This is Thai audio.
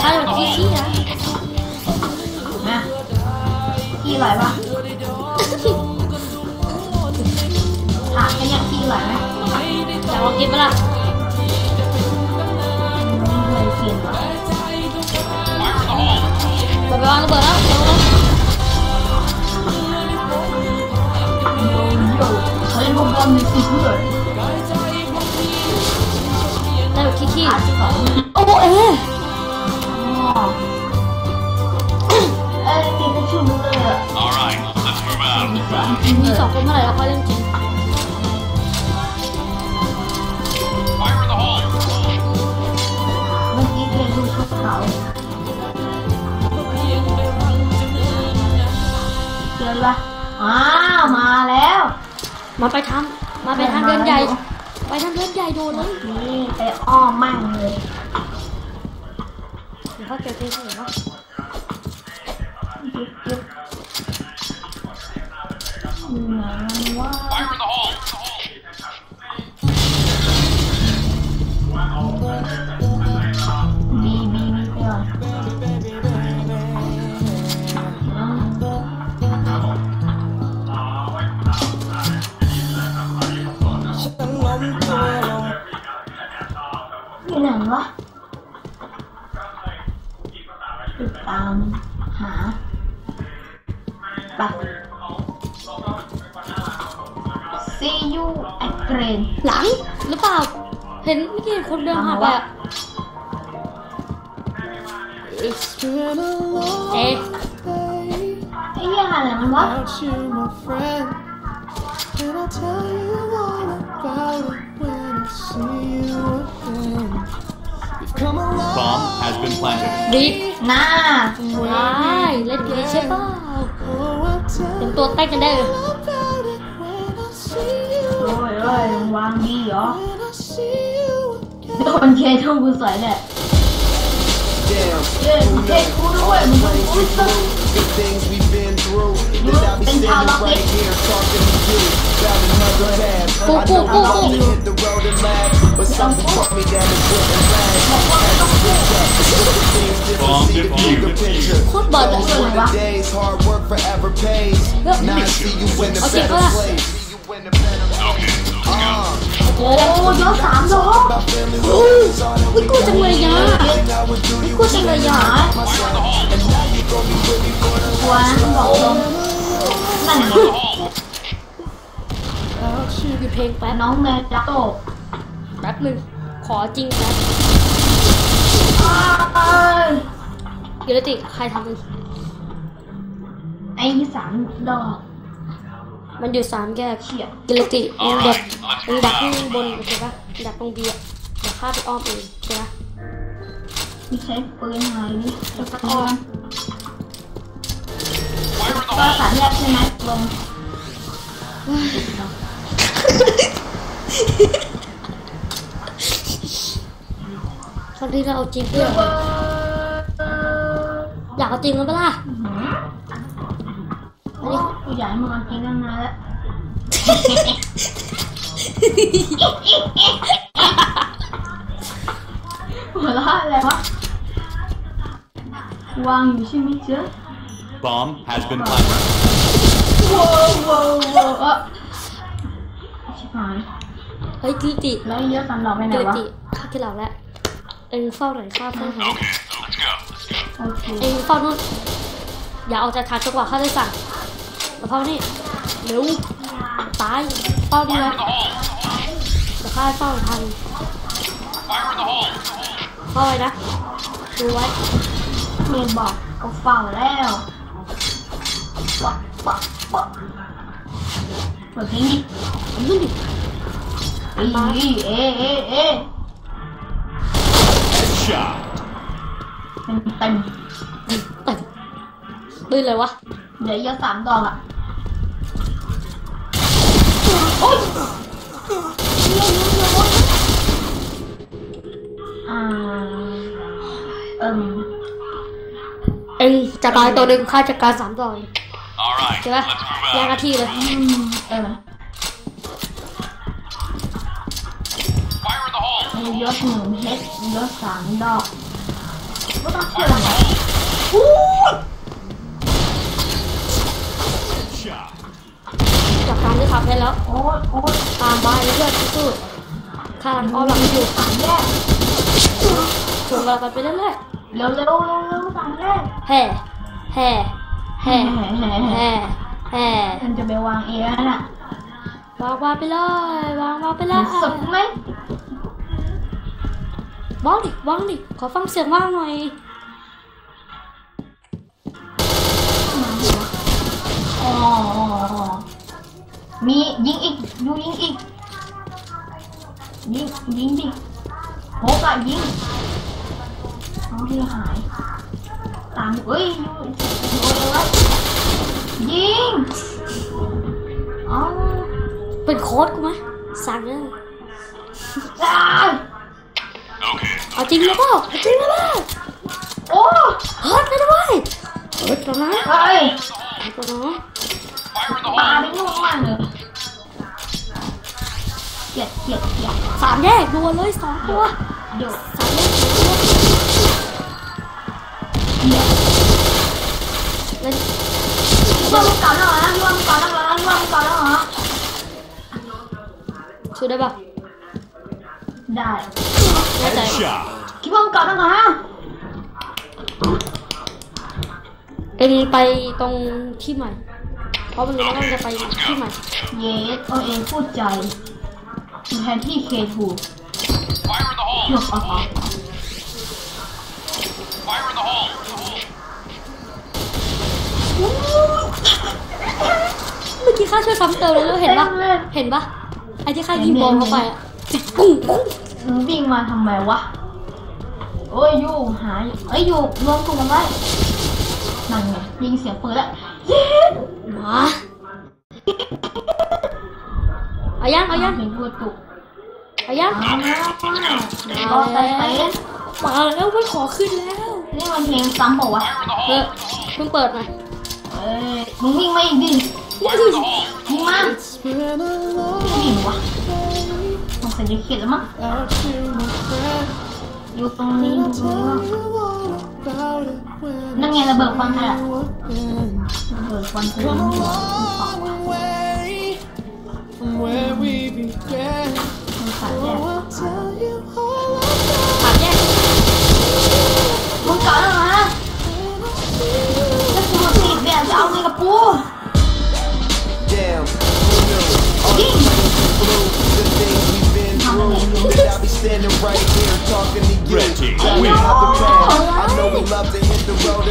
ใช่แบบขี้ขี้นะนะขี้ไหลปะถามแค่เนี้ยขี้ไหลไหมอยากลองกินไหมล่ะไม่เคยกินหรอเปิดไปวางระเบิดแล้วเร็วเลยโยโย่เขาเล่นบอลบอลมีสิบเลยได้แบบขี้ขี้อาสองโอ้โหเอ๊ะอ๋อเอ้ยมีกระชุ่มเลยอะ All right, let's move out. มีสองคนเมื่อไหร่เราค่อยเล่นจริง Fire in the hole. เมื่อกี้เรียนดูชุดเขาเจอละอ้าวมาแล้วมาไปทำมาไปทางเดินใหญ่ ไปทางเดินใหญ่โดนเลย นี่ไปอ้อมมั่งเลย เดี๋ยวเขาเจอเทสเห็น ติดตามหาไป See you again หลังหรือเปล่า เห็นเมื่อกี้เห็นคนเดินผ่านไปอะเอ๊ะไอ้เหี้ยอะไรมันวะ about you, my friend. And I'll tell you all about it when I see you again. We've come a from has been planted. Deep. Na. Right. Let me check out. Chúng tôi tách lên đây. Trời ơi, hoàng đi đó. Nó còn chê thu cứ sợi nè. The things we've been through, then I'll be standing right here talking to you about another path. I know I'm gonna hit the road and laugh, but something brought me down this wooden line. โคตรบอดวะเลือะไรวะ โอเคก็ละโอ้ยอดสามล้อโอ้ยมันกูจังเลยยะมันกูจังเลยยะหวานบอกลงนั่นแล้วชื่อเพลงแป๊บน้องแมนดักโตแป๊บหนึ่งขอจริงแป๊บ กิรติใครทำมันไอ้สามดอก มันอยู่สามแยกเฉียดกิรติมึงดักมึงดักข้างบนโอเคปะดักตรงเบียร์เดี๋ยวข้าไปอ้อมเองโอเคปะมีใช้ปืนหนนี่จะตะออน Fire in the ก็สามแยกใช่ไหมลงครั้งที่เราเอาจริงเพื่อ อยากเอาจริงมันปะล่ะโอ้กูอยากให้มึงเอาจริงตั้งนานแล้วหัวเราะอะไรวะวางอยู่ใช่ไหมเจ๊ะ Bomb has been planted. ว้าวว้าวว้าวเออชิบหายเฮ้ยกิรติ แล้วเยอะสามดอกไปไหนกิรวะติข้าที่เราแล้ว เอ็งเฝ้าหน่อยข้าเฝ้าหน่อย Okay, let's go. Let's go. โอเคเอ็งเฝ้านู่นอย่าออกจากทางจนกว่าข้าจะสั่งมาเฝ้านี่เร็วตายเฝ้าดี Fire แล้ว in the hole. เดี๋ยวข้าเฝ้าทันเฝ้าไว้นะดูไว้เมย์บอกก็เฝ้าแล้วปะปะปะเปิดเพลงดิผมนู่นดิเอ๊ะเอ๊ะเอ๊ะ Headshot. เต็มเต็มเต็มปืนเลยวะ เหลือเยอะสามดอกอะโอ๊ยอ่าเอิ่มเอ็งจะตายตัวหนึ่งข้าจัดการสามตัวเลย All right, ใช่ปะ let's move แย่งห out. น้าที่เลย อืมเออ Fire in the hole. มี ยศหนึ่งเฮดยศสามดอกก็ต้องเชื่อไงอู้จากการที่ขับให้แล้วโอ้ยโอ้ยตามบ้ายเพื่อนสู้ๆข้างอ้อมหลังอยู่สามแยกชวนเรากันไปเรื่อยเร็วเร็วเร็วเร็วสามแยกแห่แห่แห่แหมแห่แห่มันจะไปวางเองแล้วน่ะวางวางไปเลยวางวางไปเลยนสดไหม วางดิวางดิขอฟังเสียงว่างหน่อยอ๋ออ๋ออ๋อมียิงอีกยูยิงอีก ยิงยิงดิโหกะยิงน้องที่หาย ตามเอ้ยยูโดนเลยยิงอ๋อเป็นโค้ดกูไหมสั่งเลยอ้าว Okay. เอาจริงหรือเปล่าเอาจริงหรือเปล่าโอ้เฮ้ยไม่ได้เว้ยเฮ้ยตัวน้อยเฮ้ยตัวน้อย Fire in the ปา hole. ไปนู่นมากเลยเกลียดเกลียดเกลียดสามแยกดวลเลยสองตัวเดี๋ยวสามแยกสองตัวเดี๋ยวเล่นรวมก่อนแล้วเหรอรวมก่อนแล้วเหรอรวมก่อนแล้วเหรอช่วยได้ปะได้ แน่ใจ Shot. คิดว่าก่อนแล้วเหรอเอ็นไปตรงที่ใหม่ เพราะมันรู้ว่ามันจะไปที่ใหม่ เยสเอาเองพูดใจแทนที่เคทู Fire in the หย hole. กเอาไป Fire in the hole. เมื่อกี้ข้าช่วยซ้ำเติมเลยแล้วเห็นปะต็มเลยเห็นปะไอ้ที่ข้ายิงบอลเข้าไปอะจิกปุ้งปุ้ง มึงวิ่งมาทำไมวะ โอ้ยยูหายเอ้ยยูรวมกลุ่มกันไว้นั่นไงยิงเสียงปืนแล้วเย้มาเอายังเอายังเห็นกูตุกเอายังเอามามาบอลเตะแล้วมาแล้วไม่ขอขึ้นแล้ว นี่มันเพลงซ้ำบอกว่าวะเออเพิ่งเปิดมาเอ้ยมึงวิ่งมาอีกดิยิงมา Been a long ไม่ยิงวะ Can you hear them? Yêu con đi Nó nghe là bờ quan thôi ạ. Bờ quan thôi Where we began, I'll tell you all about it. Muốn cỡ đâu. standing right here talking to you. Ready, I know the. I know we love to hit the road